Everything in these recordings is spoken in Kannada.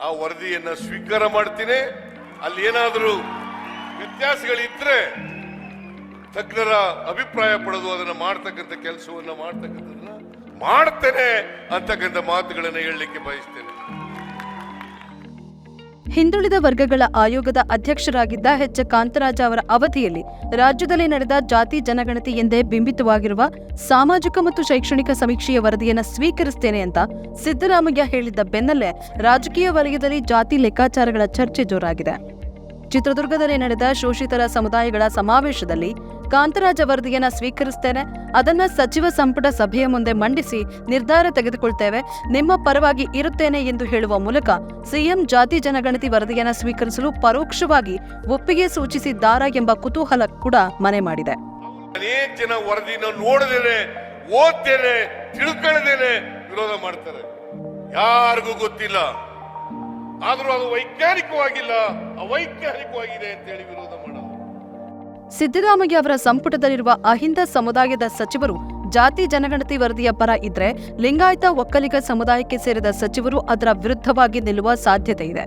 ಆ ವರದಿಯನ್ನ ಸ್ವೀಕಾರ ಮಾಡ್ತೀನಿ. ಅಲ್ಲಿ ಏನಾದರೂ ವ್ಯತ್ಯಾಸಗಳಿದ್ರೆ ತಜ್ಞರ ಅಭಿಪ್ರಾಯ ಪಡೆದು ಅದನ್ನ ಮಾಡ್ತಕ್ಕಂಥ ಕೆಲಸವನ್ನ ಮಾಡ್ತಕ್ಕಂಥದ್ದನ್ನ ಮಾಡ್ತೇನೆ ಅಂತಕ್ಕಂಥ ಮಾತುಗಳನ್ನು ಹೇಳಲಿಕ್ಕೆ ಬಯಸ್ತೇನೆ. ಹಿಂದುಳಿದ ವರ್ಗಗಳ ಆಯೋಗದ ಅಧ್ಯಕ್ಷರಾಗಿದ್ದ ಎಚ್. ಕಾಂತರಾಜ ಅವರ ಅವಧಿಯಲ್ಲಿ ರಾಜ್ಯದಲ್ಲಿ ನಡೆದ ಜಾತಿ ಜನಗಣತಿ ಎಂದೇ ಬಿಂಬಿತವಾಗಿರುವ ಸಾಮಾಜಿಕ ಮತ್ತು ಶೈಕ್ಷಣಿಕ ಸಮೀಕ್ಷೆಯ ವರದಿಯನ್ನು ಸ್ವೀಕರಿಸುತ್ತೇನೆ ಅಂತ ಸಿದ್ದರಾಮಯ್ಯ ಹೇಳಿದ್ದ ಬೆನ್ನಲ್ಲೇ ರಾಜಕೀಯ ವಲಯದಲ್ಲಿ ಜಾತಿ ಲೆಕ್ಕಾಚಾರಗಳ ಚರ್ಚೆ ಜೋರಾಗಿದೆ. ಚಿತ್ರದುರ್ಗದಲ್ಲಿ ನಡೆದ ಶೋಷಿತರ ಸಮುದಾಯಗಳ ಸಮಾವೇಶದಲ್ಲಿ ಕಾಂತರಾಜ ವರದಿಯನ್ನ ಸ್ವೀಕರಿಸ್ತೇನೆ. ಅದನ್ನ ಸಚಿವ ಸಂಪುಟ ಸಭೆಯ ಮುಂದೆ ಮಂಡಿಸಿ ನಿರ್ಧಾರ ತೆಗೆದುಕೊಳ್ತೇವೆ. ನಿಮ್ಮ ಪರವಾಗಿ ಇರುತ್ತೇನೆ ಎಂದು ಹೇಳುವ ಮೂಲಕ ಸಿಎಂ ಜಾತಿ ಜನಗಣತಿ ವರದಿಯನ್ನ ಸ್ವೀಕರಿಸಲು ಪರೋಕ್ಷವಾಗಿ ಒಪ್ಪಿಗೆ ಸೂಚಿಸಿದ್ದಾರ ಎಂಬ ಕುತೂಹಲ ಕೂಡ ಮನೆ ಮಾಡಿದೆ. ಜನ ವರದಿನ ಓದ್ತೇನೆ ಯಾರಿಗೂ ಗೊತ್ತಿಲ್ಲ. ಆದ್ರೂ ಅದು ವೈಜ್ಞಾನಿಕವಾಗಿಲ್ಲ, ಅವೈಜ್ಞಾನಿಕವಾಗಿದೆ ಅಂತ ಹೇಳಿ ವಿರೋಧ ಮಾಡೋದು ಸಿದ್ದರಾಮಯ್ಯ ಅವರ ಸಂಪುಟದಲ್ಲಿರುವ ಅಹಿಂದ ಸಮುದಾಯದ ಸಚಿವರು ಜಾತಿ ಜನಗಣತಿ ವರದಿಯ ಪರ ಇದ್ರೆ ಲಿಂಗಾಯತ ಒಕ್ಕಲಿಗ ಸಮುದಾಯಕ್ಕೆ ಸೇರಿದ ಸಚಿವರು ಅದರ ವಿರುದ್ಧವಾಗಿ ನಿಲ್ಲುವ ಸಾಧ್ಯತೆ ಇದೆ.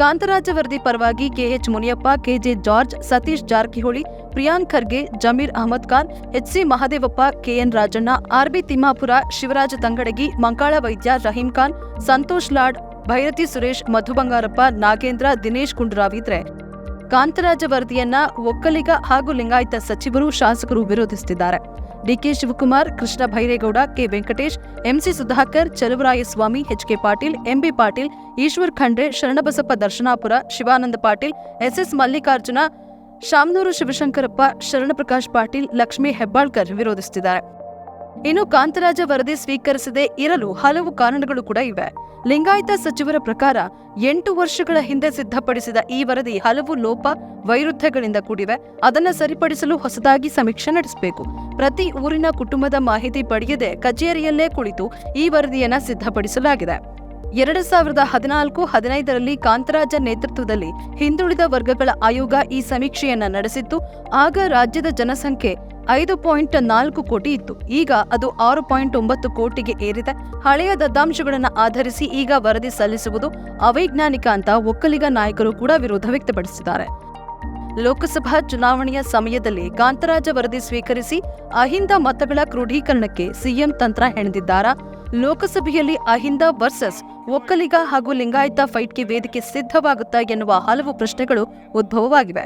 ಕಾಂತರಾಜ ವರದಿ ಪರವಾಗಿ K H Muniyappa, K J George, Satish Jarkiholi Priyank Kharge, Zameer Ahmed Khan H C Mahadevappa, K N Rajanna R B Timmapur, Shivaraj Tangadagi, Mankal Vaidya Rahim Khan, Santosh Lad, Byrathi Suresh, Madhu Bangarappa, Nagendra, Dinesh Gundu Rao ಇದ್ರೆ ಕಾಂತರಾಜ ವರದಿಯನ್ನ ಒಕ್ಕಲಿಗ ಹಾಗೂ ಲಿಂಗಾಯತ ಸಚಿವರು ಶಾಸಕರು ವಿರೋಧಿಸುತ್ತಿದ್ದಾರೆ DK Shivakumar, Krishna Byregowda, K. Venkatesh, MC Sudhakar, Chaluvarayaswamy HK Patil, MB Patil, Eshwar Khandre, Sharanabasappa Darshanapur, Shivanand Patil, S S Mallikarjun, Shamanur Shivashankarappa, Sharanprakash Patil, Lakshmi Hebbalkar ವಿರೋಧಿಸುತ್ತಿದ್ದಾರೆ ಇನ್ನು ಕಾಂತರಾಜ ವರದಿ ಸ್ವೀಕರಿಸದೆ ಇರಲು ಹಲವು ಕಾರಣಗಳು ಕೂಡ ಇವೆ. ಲಿಂಗಾಯತ ಸಚಿವರ ಪ್ರಕಾರ ಎಂಟು ವರ್ಷಗಳ ಹಿಂದೆ ಸಿದ್ಧಪಡಿಸಿದ ಈ ವರದಿ ಹಲವು ಲೋಪ ವೈರುಧ್ಯಗಳಿಂದ ಕೂಡಿವೆ. ಅದನ್ನು ಸರಿಪಡಿಸಲು ಹೊಸದಾಗಿ ಸಮೀಕ್ಷೆ ನಡೆಸಬೇಕು. ಪ್ರತಿ ಊರಿನ ಕುಟುಂಬದ ಮಾಹಿತಿ ಪಡೆಯದೆ ಕಚೇರಿಯಲ್ಲೇ ಕುಳಿತು ಈ ವರದಿಯನ್ನ ಸಿದ್ಧಪಡಿಸಲಾಗಿದೆ. ಎರಡು ಸಾವಿರದ ಹದಿನಾಲ್ಕು ಹದಿನೈದರಲ್ಲಿ ಕಾಂತರಾಜ ನೇತೃತ್ವದಲ್ಲಿ ಹಿಂದುಳಿದ ವರ್ಗಗಳ ಆಯೋಗ ಈ ಸಮೀಕ್ಷೆಯನ್ನ ನಡೆಸಿತ್ತು. ಆಗ ರಾಜ್ಯದ ಜನಸಂಖ್ಯೆ ಐದು ಪಾಯಿಂಟ್ ನಾಲ್ಕು ಕೋಟಿ ಇತ್ತು. ಈಗ ಅದು ಆರು ಪಾಯಿಂಟ್ ಒಂಬತ್ತು ಕೋಟಿಗೆ ಏರಿದೆ. ಹಳೆಯ ದತ್ತಾಂಶಗಳನ್ನು ಆಧರಿಸಿ ಈಗ ವರದಿ ಸಲ್ಲಿಸುವುದು ಅವೈಜ್ಞಾನಿಕ ಅಂತ ಒಕ್ಕಲಿಗ ನಾಯಕರು ಕೂಡ ವಿರೋಧ ವ್ಯಕ್ತಪಡಿಸಿದ್ದಾರೆ. ಲೋಕಸಭಾ ಚುನಾವಣೆಯ ಸಮಯದಲ್ಲಿ ಕಾಂತರಾಜ ವರದಿ ಸ್ವೀಕರಿಸಿ ಅಹಿಂದ ಮತಗಳ ಕ್ರೋಢೀಕರಣಕ್ಕೆ ಸಿಎಂ ತಂತ್ರ ಹೆಣೆದಿದ್ದಾರಾ? ಲೋಕಸಭೆಯಲ್ಲಿ ಅಹಿಂದ ವರ್ಸಸ್ ಒಕ್ಕಲಿಗ ಹಾಗೂ ಲಿಂಗಾಯತ ಫೈಟ್ಗೆ ವೇದಿಕೆ ಸಿದ್ಧವಾಗುತ್ತಾ ಎನ್ನುವ ಹಲವು ಪ್ರಶ್ನೆಗಳು ಉದ್ಭವವಾಗಿವೆ.